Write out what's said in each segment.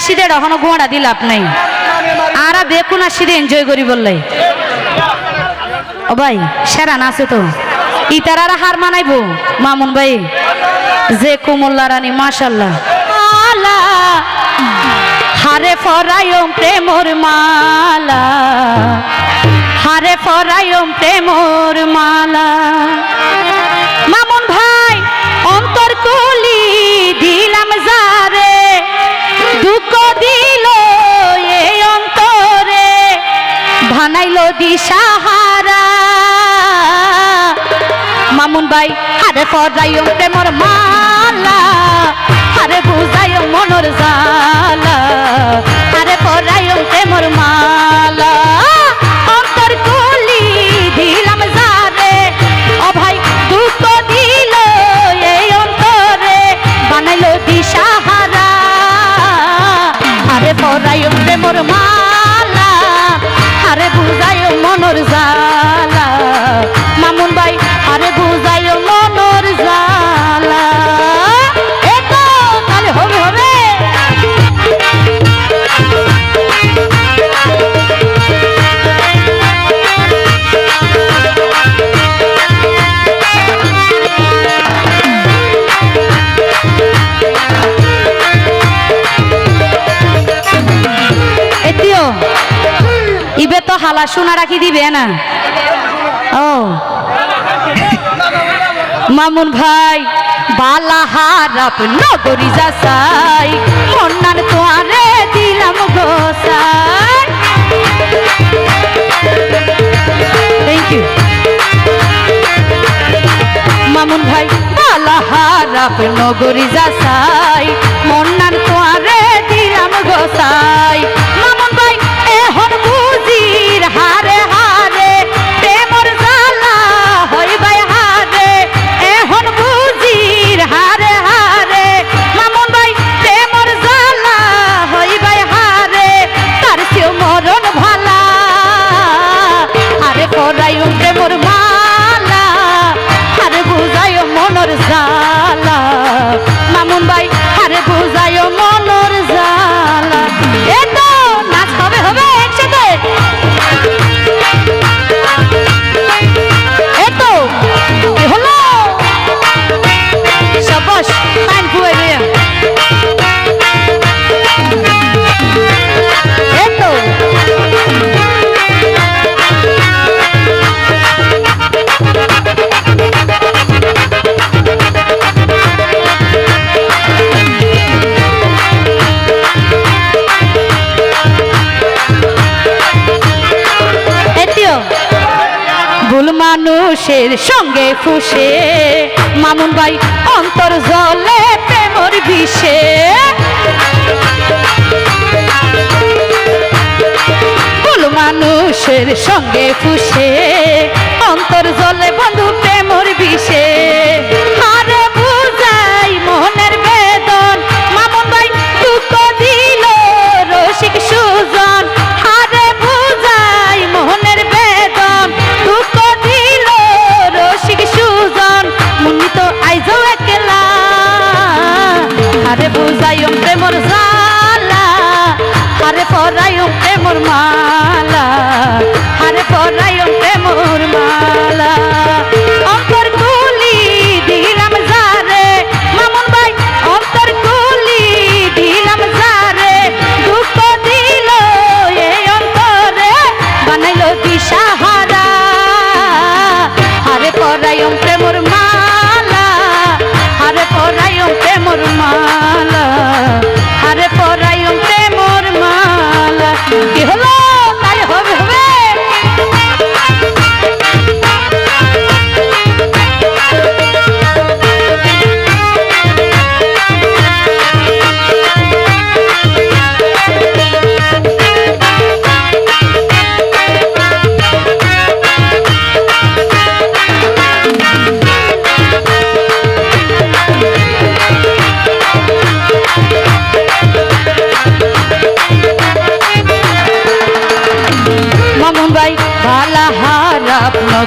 শীতে এখনও গোড়া দিল নাই। আর দেখুন আর শীতে এনজয় করি বললে। ও ভাই, সেরা আছে তো। ইতার আর হার মানাইবো, মামুন ভাই। যে কুমল্লা রানী, মাশাল্লাহ। হারে ফরায়ম প্রেমর মালা। হারে ফরায়ম প্রেমর মালা। ভানাইলো দিশাহারা মামুন ভাই, হারে ফরায়ম প্রেমর মালা, হারে বুঝায়ম মনর জালা। হারে ফরায়ম প্রেমর মালা, অন্তর কলি দিলাম যারে। ও ভাই দুঃখ দিল এই অন্তরে, বানাইলো দিশাহারা আরে পরাই প্রেমর মালা আরে বুঝাই মনর জালা। তো হালা সোনা রাখি দিবে, না? ও। মামুন ভাই বালা হারাপ নগরি যাসাই মন্নার তোয়ারে দিলাম গোসাই। থ্যাংক ইউ মামুন ভাই বালা হারাপ নগরি যাসাই মন্নার তোয়ারে মানুষের সঙ্গে ফুসে। মামুন ভাই অন্তর জলে প্রেমর বিষে। মানুষের সঙ্গে ফুসে। অন্তর জলে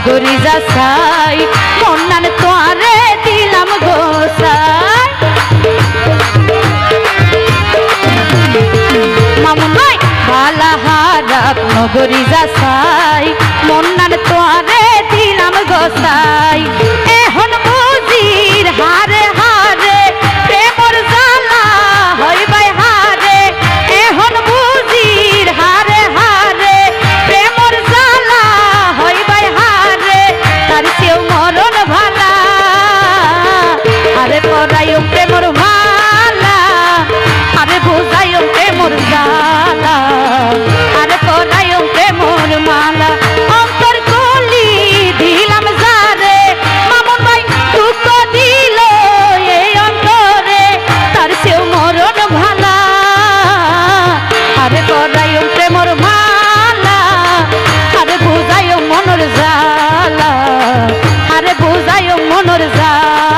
নগরী যাসাই মন্নান তোয়ারে দিলাম গোসাই। মামুন ভাই ভালা হারাপ নগরী যাসাই নর যা